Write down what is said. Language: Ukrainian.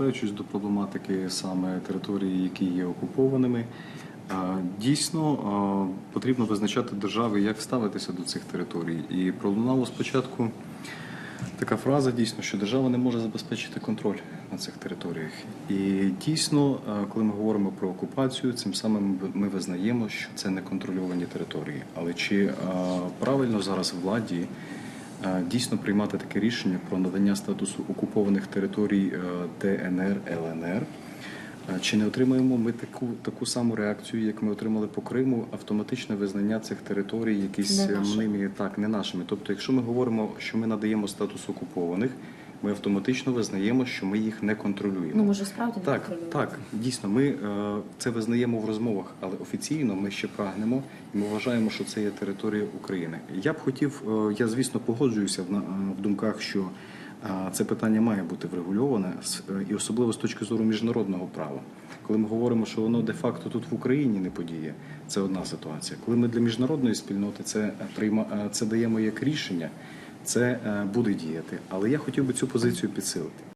повертаючись до проблематики саме території, які є окупованими, дійсно потрібно визначати держави, як ставитися до цих територій. І пролунало спочатку така фраза дійсно, що держава не може забезпечити контроль на цих територіях. І дійсно, коли ми говоримо про окупацію, цим самим ми визнаємо, що це неконтрольовані території. Але чи правильно зараз владі дійсно приймати таке рішення про надання статусу окупованих територій е, ДНР ЛНР? Е, Чи не отримаємо ми таку таку саму реакцію, як ми отримали по Криму, автоматичне визнання цих територій, якісь Не ними мними так, не нашими. Тобто, якщо ми говоримо, що ми надаємо статус окупованих, ми автоматично визнаємо, що ми їх не контролюємо. Ну може справді не Так, контролюємо? так, дійсно, ми е, це визнаємо в розмовах, але офіційно ми ще прагнемо і ми вважаємо, що це є територія України. Я б хотів, е, я звісно погоджуюся в, на- е, в думках, що це питання має бути врегульоване, і особливо з точки зору міжнародного права. Коли ми говоримо, що воно де-факто тут в Україні не подіє, це одна ситуація. Коли ми для міжнародної спільноти це прийма, це даємо як рішення, це е, буде діяти. Але я хотів би цю позицію підсилити.